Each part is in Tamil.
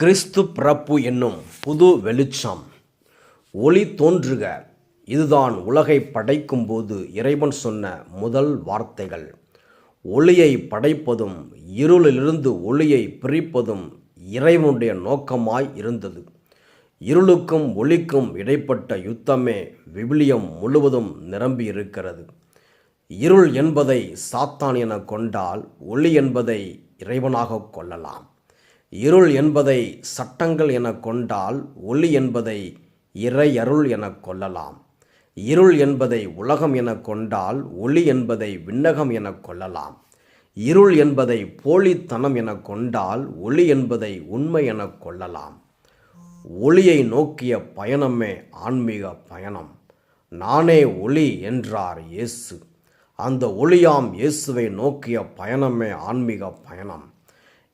கிறிஸ்து பிறப்பு என்னும் புது வெளிச்சம். ஒளி தோன்றுக. இதுதான் உலகை படைக்கும்போது இறைவன் சொன்ன முதல் வார்த்தைகள். ஒளியை படைப்பதும் இருளிலிருந்து ஒளியை பிரிப்பதும் இறைவனுடைய நோக்கமாய் இருந்தது. இருளுக்கும் ஒளிக்கும் இடைப்பட்ட யுத்தமே விவிலியம் முழுவதும் நிரம்பி இருக்கிறது. இருள் என்பதை சாத்தான் என கொண்டால் ஒளி என்பதை இறைவனாக கொள்ளலாம். இருள் என்பதை சட்டங்கள் என கொண்டால் ஒளி என்பதை இறையருள் என கொள்ளலாம். இருள் என்பதை உலகம் என கொண்டால் ஒளி என்பதை விண்ணகம் என கொள்ளலாம். இருள் என்பதை போலித்தனம் என கொண்டால் ஒளி என்பதை உண்மை என கொள்ளலாம். ஒளியை நோக்கிய பயணமே ஆன்மீக பயணம். நானே ஒளி என்றார் இயேசு. அந்த ஒளியாம் இயேசுவை நோக்கிய பயணமே ஆன்மீக பயணம்.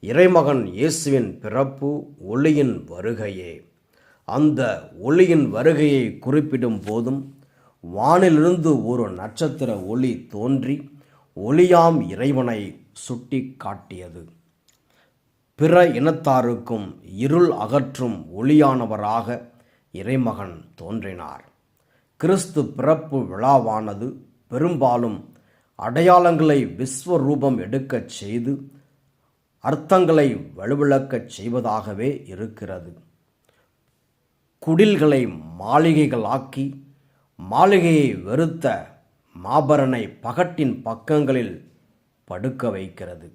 இறைமகன் இயேசுவின் பிறப்பு ஒளியின் வருகையே. அந்த ஒளியின் வருகையை குறிப்பிடும் போதும் வானிலிருந்து ஒரு நட்சத்திர ஒளி தோன்றி ஒளியாம் இறைவனை சுட்டி காட்டியது. பிற இனத்தாருக்கும் இருள் அகற்றும் ஒளியானவராக இறைமகன் தோன்றினார். கிறிஸ்து பிறப்பு விழாவானது பெரும்பாலும் அடையாளங்களை விஸ்வரூபம் எடுக்கச் செய்து அர்த்தங்களை வலுவிழக்கச் செய்வதாகவே இருக்கிறது. குடில்களை மாளிகைகளாக்கி மாளிகையை வெறுத்த மாபரனை பகட்டின் பக்கங்களில் படுக்க வைக்கிறது.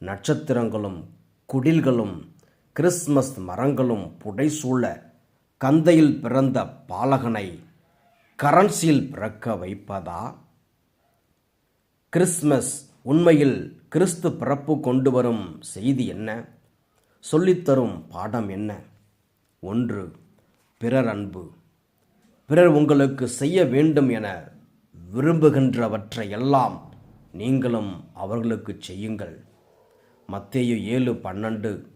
நட்சத்திரங்களும் குடில்களும் கிறிஸ்மஸ் மரங்களும் புடைசூழ கந்தையில் பிறந்த பாலகனை கரன்சியில் பிறக்க வைப்பதா? கிறிஸ்மஸ் உண்மையில் கிறிஸ்து பிறப்பு கொண்டு வரும் செய்தி என்ன? சொல்லித்தரும் பாடம் என்ன? ஒன்று பிறர் அன்பு. பிறர் உங்களுக்கு செய்ய வேண்டும் என விரும்புகின்றவற்றை எல்லாம் நீங்களும் அவர்களுக்கு செய்யுங்கள். மத்தேயு ஏழு பன்னெண்டு.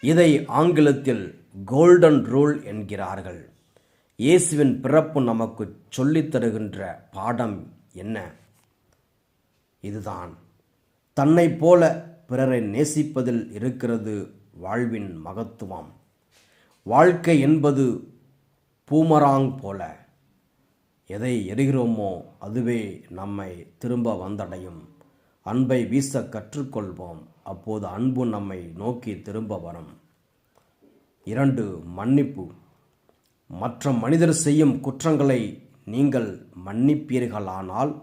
இதை ஆங்கிலத்தில் கோல்டன் ரூல் என்கிறார்கள். இயேசுவின் பிறப்பு நமக்கு சொல்லித் தருகின்ற பாடம் என்ன? இதுதான். தன்னை போல பிறரை நேசிப்பதில் இருக்கிறது வாழ்வின் மகத்துவம். வாழ்க்கை என்பது பூமராங் போல. எதை எறிகிறோமோ அதுவே நம்மை திரும்ப வந்தடையும். அன்பை வீச கற்றுக்கொள்வோம் அப்போது அன்பு நம்மை நோக்கி திரும்ப வரும். இரண்டு மன்னிப்பு. மற்ற மனிதர் செய்யும் குற்றங்களை நீங்கள் மன்னிப்பீர்களானால்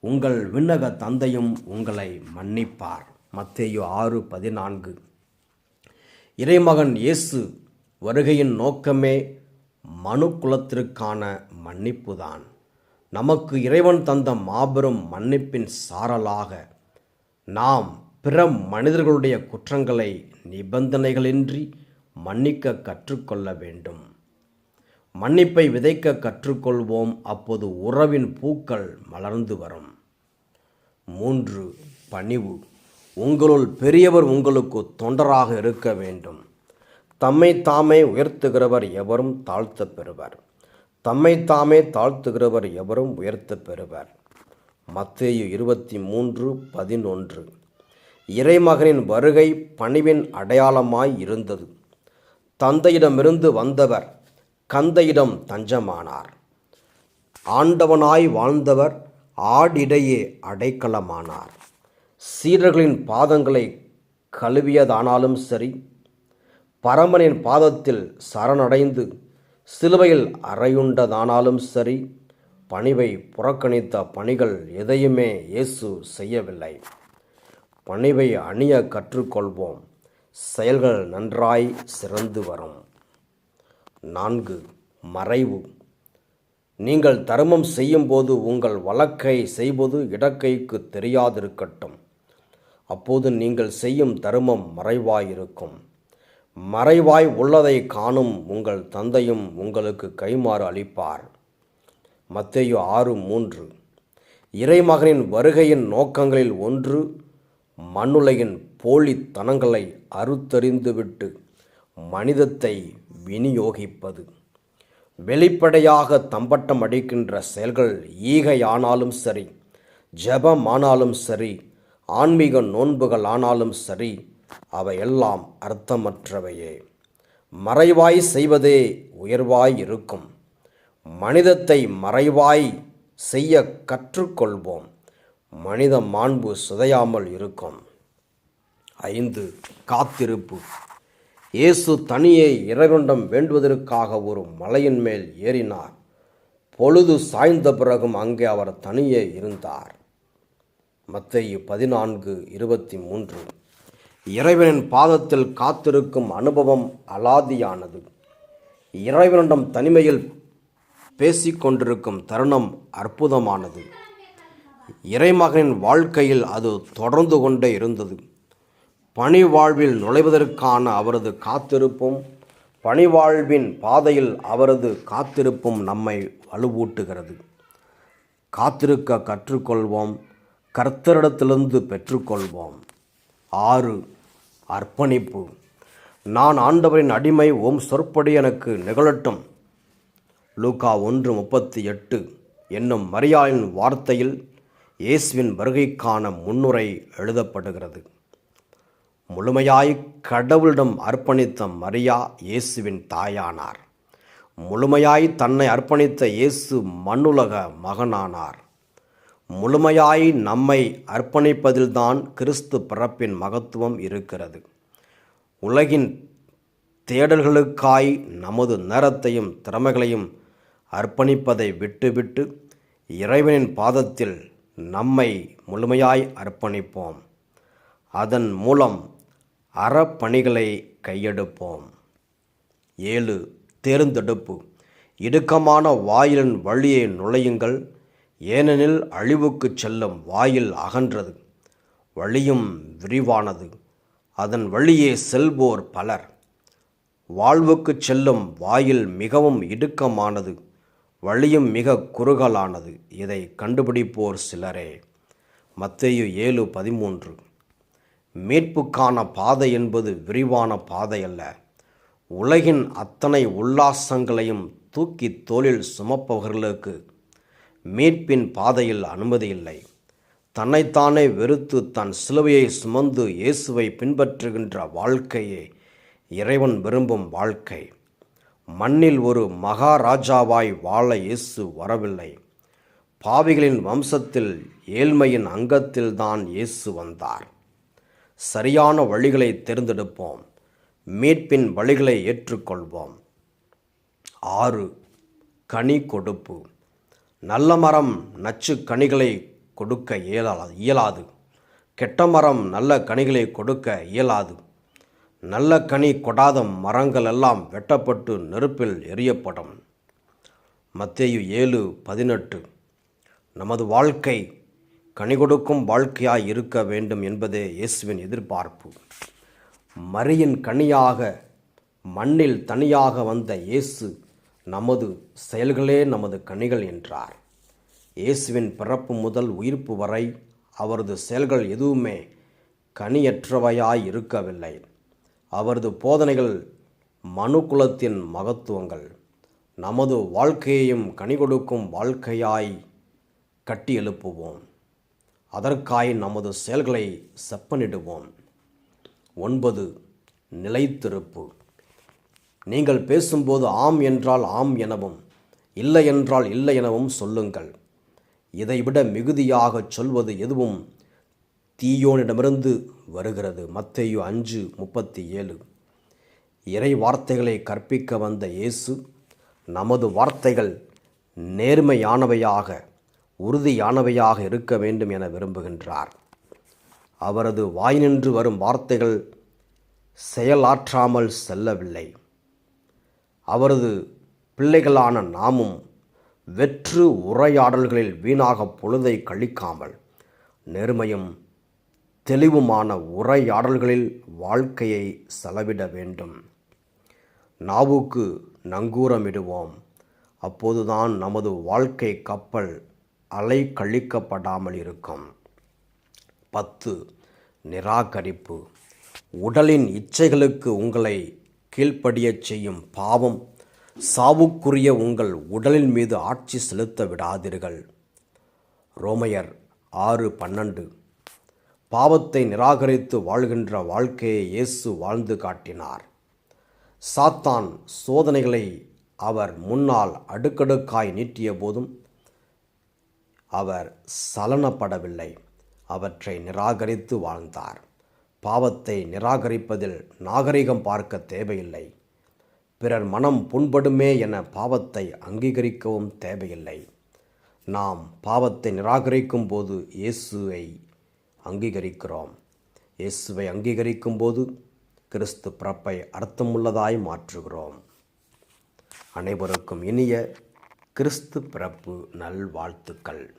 உங்கள் விண்ணக தந்தையும் உங்களை மன்னிப்பார். மத்தேயு ஆறு பதினான்கு. இறைமகன் இயேசு வருகையின் நோக்கமே மனு குலத்திற்கான மன்னிப்புதான். நமக்கு இறைவன் தந்த மாபெரும் மன்னிப்பின் சாரலாக நாம் பிற மனிதர்களுடைய குற்றங்களை நிபந்தனைகளின்றி மன்னிக்க கற்றுக்கொள்ள வேண்டும். மன்னிப்பை விதைக்க கற்றுக்கொள்வோம். அப்போது உறவின் பூக்கள் மலர்ந்து வரும். மூன்று பணிவு. உங்களுள் பெரியவர் உங்களுக்கு தொண்டராக இருக்க வேண்டும். தம்மை தாமே உயர்த்துகிறவர் எவரும் தாழ்த்த பெறுவர். தம்மை தாமே தாழ்த்துகிறவர் எவரும் உயர்த்த பெறுவர். மத்தேயு இருபத்தி மூன்று பதினொன்று. இறைமகனின் வருகை பணிவின் அடையாளமாய் இருந்தது. தந்தையிடமிருந்து வந்தவர் கந்தையிடம் தஞ்சமானார். ஆண்டவனாய் வாழ்ந்தவர் ஆடிடையே அடைக்கலமானார். சீடர்களின் பாதங்களை கழுவியதானாலும் சரி பரமனின் பாதத்தில் சரணடைந்து சிலுவையில் அறையுண்டதானாலும் சரி பணிவை புறக்கணித்த பணிகள் எதையுமே இயேசு செய்யவில்லை. பணிவை அணிய கற்றுக்கொள்வோம். செயல்கள் நன்றாய் சிறந்து வரும். நான்கு. மறைவு. நீங்கள் தர்மம் செய்யும்போது உங்கள் வழக்கை செய்வது இடக்கைக்கு தெரியாதிருக்கட்டும். அப்போது நீங்கள் செய்யும் தர்மம் மறைவாயிருக்கும். மறைவாய் உள்ளதை காணும் உங்கள் தந்தையும் உங்களுக்கு கைமாறு அளிப்பார். மத்தேயு ஆறு மூன்று. இறைமகனின் வருகையின் நோக்கங்களில் ஒன்று மண்ணுலகின் போலித்தனங்களை அறுத்தறிந்துவிட்டு மனிதத்தை விநியோகிப்பது. வெளிப்படையாக தம்பட்டம் அடிக்கின்ற செயல்கள் ஈகையானாலும் சரி ஜெபமானாலும் சரி ஆன்மீக நோன்புகள் ஆனாலும் சரி அவையெல்லாம் அர்த்தமற்றவையே. மறைவாய் செய்வதே உயர்வாய் இருக்கும். மனிதத்தை மறைவாய் செய்ய கற்றுக்கொள்வோம். மனித மாண்பு சிதையாமல் இருக்கும். ஐந்து காத்திருப்பு. இயேசு தனியே இறைவனிடம் வேண்டுவதற்காக ஒரு மலையின் மேல் ஏறினார். பொழுது சாய்ந்த பிறகும் அங்கே அவர் தனியே இருந்தார். மத்தேயு பதினான்கு இருபத்தி மூன்று. இறைவனின் பாதத்தில் காத்திருக்கும் அனுபவம் அலாதியானது. இறைவனிடம் தனிமையில் பேசிக்கொண்டிருக்கும் தருணம் அற்புதமானது. இறைமகனின் வாழ்க்கையில் அது தொடர்ந்து கொண்டே இருந்தது. பணி வாழ்வில் நுழைவதற்கான அவரது காத்திருப்பும் பணிவாழ்வின் பாதையில் அவரது காத்திருப்பும் நம்மை வலுவூட்டுகிறது. காத்திருக்க கற்றுக்கொள்வோம் கர்த்தரிடத்திலிருந்து பெற்றுக்கொள்வோம். ஆறு அர்ப்பணிப்பு. நான் ஆண்டவரின் அடிமை ஓம் சொற்படி எனக்கு நிகழட்டும். லூகா ஒன்று முப்பத்தி எட்டு. என்னும் மரியாயின் வார்த்தையில் இயேசுவின் வருகைக்கான முன்னுரை எழுதப்படுகிறது. முழுமையாய் கடவுளிடம் அர்ப்பணித்த மரியா இயேசுவின் தாயானார். முழுமையாய் தன்னை அர்ப்பணித்த இயேசு மண்ணுலக மகனானார். முழுமையாய் நம்மை அர்ப்பணிப்பதில்தான் கிறிஸ்து பிறப்பின் மகத்துவம் இருக்கிறது. உலகின் தேடல்களுக்காய் நமது நேரத்தையும் திறமைகளையும் அர்ப்பணிப்பதை விட்டுவிட்டு இறைவனின் பாதத்தில் நம்மை முழுமையாய் அர்ப்பணிப்போம். அதன் மூலம் அறப்பணிகளை கையெடுப்போம். ஏழு தேர்ந்தெடுப்பு. இடுக்கமான வாயிலின் வழியை நுழையுங்கள். ஏனெனில் அழிவுக்கு செல்லும் வாயில் அகன்றது. வழியும் விரிவானது. அதன் வழியே செல்வோர் பலர். வாழ்வுக்கு செல்லும் வாயில் மிகவும் இடுக்கமானது. வழியும் மிக குறுகலானது. இதை கண்டுபிடிப்போர் சிலரே. மத்தேயு ஏழு பதிமூன்று. மீட்புக்கான பாதை என்பது விரிவான பாதை அல்ல. உலகின் அத்தனை உல்லாசங்களையும் தூக்கி தோளில் சுமப்பவர்களுக்கு மீட்பின் பாதையில் அனுமதி இல்லை. தன்னைத்தானே வெறுத்து தன் சிலுவையை சுமந்து இயேசுவை பின்பற்றுகின்ற வாழ்க்கையே இறைவன் விரும்பும் வாழ்க்கை. மண்ணில் ஒரு மகாராஜாவாய் வாழ இயேசு வரவில்லை. பாவிகளின் வம்சத்தில் ஏழ்மையின் அங்கத்தில்தான் இயேசு வந்தார். சரியான வழிகளை தேர்ந்தெடுப்போம். மீட்பின் வழிகளை ஏற்றுக்கொள்வோம். ஆறு கனி கொடுப்பு. நல்ல மரம் நச்சு கனிகளை கொடுக்க இயலா இயலாது. கெட்ட மரம் நல்ல கனிகளை கொடுக்க இயலாது. நல்ல கனி கொடாத மரங்கள் எல்லாம் வெட்டப்பட்டு நெருப்பில் எரியப்படும் மத்தேயு ஏழு பதினெட்டு. நமது வாழ்க்கை கனி கொடுக்கும் வாழ்க்கையாய் இருக்க வேண்டும் என்பதே இயேசுவின் எதிர்பார்ப்பு. மரியின் கனியாக மண்ணில் தனியாக வந்த இயேசு நமது செயல்களே நமது கனிகள் என்றார். இயேசுவின் பிறப்பு முதல் உயிர்ப்பு வரை அவரது செயல்கள் எதுவுமே கனியற்றவையாய் இருக்கவில்லை. அவரது போதனைகள் மனுக்குலத்தின் மகத்துவங்கள். நமது வாழ்க்கையையும் கனி கொடுக்கும் வாழ்க்கையாய் கட்டி எழுப்புவோம். அதற்காய் நமது செயல்களை செப்பனிடுவோம். ஒன்பது நிலைத்திருப்பு. நீங்கள் பேசும்போது ஆம் என்றால் ஆம் எனவும் இல்லை என்றால் இல்லை எனவும் சொல்லுங்கள். இதைவிட மிகுதியாகச் சொல்வது எதுவும் தீயோனிடமிருந்து வருகிறது. மத்தேயு அஞ்சு முப்பத்தி ஏழு இறை வார்த்தைகளை கற்பிக்க வந்த இயேசு நமது வார்த்தைகள் நேர்மையானவையாக உறுதியானவையாக இருக்க வேண்டும் என விரும்புகின்றார். அவரது வாயினின்று வரும் வார்த்தைகள் செயலாற்றாமல் செல்லவில்லை. அவரது பிள்ளைகளான நாமும் வெற்று உரையாடல்களில் வீணாக பொழுதை கழிக்காமல் நேர்மையும் தெளிவுமான உரையாடல்களில் வாழ்க்கையை செலவிட வேண்டும். நாவுக்கு நங்கூரமிடுவோம். அப்போதுதான் நமது வாழ்க்கை கப்பல் அலை கழிக்கப்படாமல் இருக்கும். பத்து நிராகரிப்பு. உடலின் இச்சைகளுக்கு உங்களை கீழ்ப்படியச் செய்யும் பாவம். சாவுக்குரிய உங்கள் உடலின் மீது ஆட்சி செலுத்த விடாதீர்கள். ரோமையர் ஆறு பன்னெண்டு. பாவத்தை நிராகரித்து வாழ்கின்ற வாழ்க்கையை இயேசு வாழ்ந்து காட்டினார். சாத்தான் சோதனைகளை அவர் முன்னால் அடுக்கடுக்காய் நீட்டிய போதும் அவர் சலனப்படவில்லை. அவற்றை நிராகரித்து வாழ்ந்தார். பாவத்தை நிராகரிப்பதில் நாகரிகம் பார்க்க தேவையில்லை. பிறர் மனம் புண்படுமே என பாவத்தை அங்கீகரிக்கவும் தேவையில்லை. நாம் பாவத்தை நிராகரிக்கும் போது இயேசுவை அங்கீகரிக்கிறோம். இயேசுவை அங்கீகரிக்கும் போது கிறிஸ்து பிறப்பை அர்த்தமுள்ளதாய் மாற்றுகிறோம். அனைவருக்கும் இனிய கிறிஸ்து பிறப்பு நல்வாழ்த்துக்கள்.